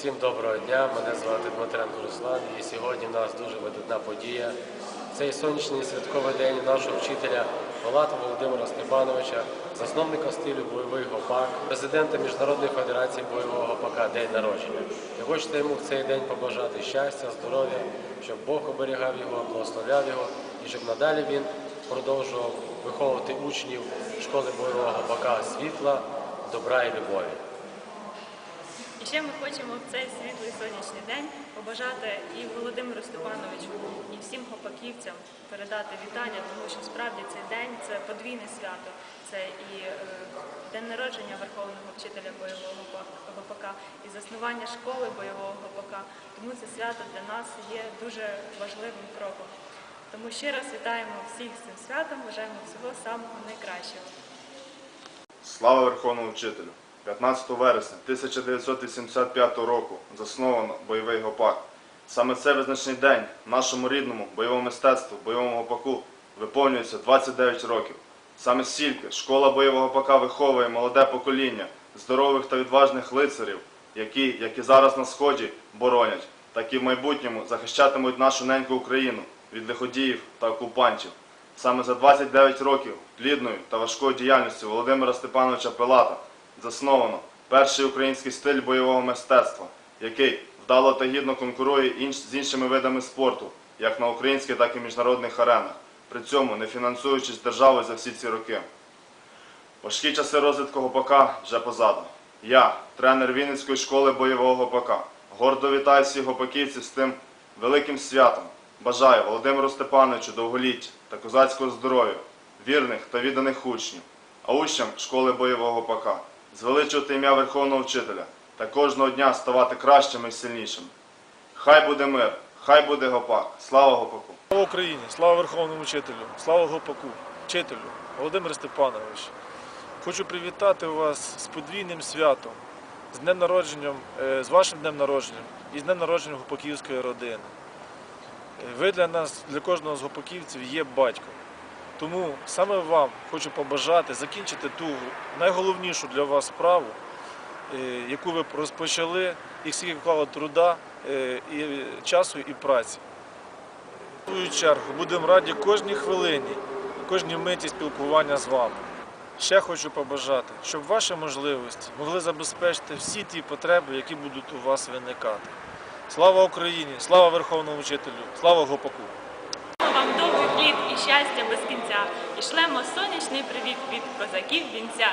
Всім доброго дня, мене звати Дмитренко Руслан і сьогодні в нас дуже видатна подія. Цей сонячний святковий день нашого вчителя Палата Володимира Степановича, засновника стилю бойовий гопак, президента Міжнародної федерації бойового гопака День народження. Я хочете йому в цей день побажати щастя, здоров'я, щоб Бог оберігав його, благословляв його і щоб надалі він продовжував виховувати учнів школи бойового гопака світла, добра і любові. Ще ми хочемо в цей світлий сонячний день побажати і Володимиру Степановичу, і всім гопаківцям передати вітання, тому що справді цей день це подвійне свято. Це і е, день народження Верховного вчителя бойового гопака, і заснування школи бойового гопака. Тому це свято для нас є дуже важливим кроком. Тому ще раз вітаємо всіх з цим святом, бажаємо всього самого найкращого. Слава Верховному вчителю! 15 вересня 1985 року засновано бойовий гопак. Саме цей визначний день нашому рідному бойовому мистецтву, бойовому гопаку виповнюється 29 років. Саме стільки школа бойового гопака виховує молоде покоління здорових та відважних лицарів, які, як і зараз на сході, боронять, так і в майбутньому захищатимуть нашу неньку Україну від лиходіїв та окупантів. Саме за 29 років плідної та важкої діяльності Володимира Степановича Пилата засновано перший український стиль бойового мистецтва, який вдало та гідно конкурує з іншими видами спорту, як на українських, так і міжнародних аренах, при цьому не фінансуючись державою за всі ці роки. Важкі часи розвитку гопака вже позаду. Я, тренер Вінницької школи бойового гопака, гордо вітаю всіх гопаківців з тим великим святом. Бажаю Володимиру Степановичу довголіття та козацького здоров'я, вірних та відданих учнів, а учням школи бойового гопака звеличувати ім'я Верховного вчителя та кожного дня ставати кращими і сильнішими. Хай буде мир, хай буде гопак, слава гопаку! Слава Україні, слава Верховному вчителю, слава Гопаку, вчителю Володимир Степанович. Хочу привітати вас з подвійним святом, з днем народженням, е, з вашим днем народження і з днем народження Гопаківської родини. Е, Ви для нас, для кожного з гопаківців є батьком. Тому саме вам хочу побажати закінчити ту найголовнішу для вас справу, е, яку ви розпочали, і скільки вклали труда, е, і часу і праці. В свою чергу будемо раді кожній хвилині, кожній миті спілкування з вами. Ще хочу побажати, щоб ваші можливості могли забезпечити всі ті потреби, які будуть у вас виникати. Слава Україні! Слава Верховному вчителю! Слава Гопаку! Вам довгий плід і щастя без кінця. І шлемо сонячний привіт від козаків вінця.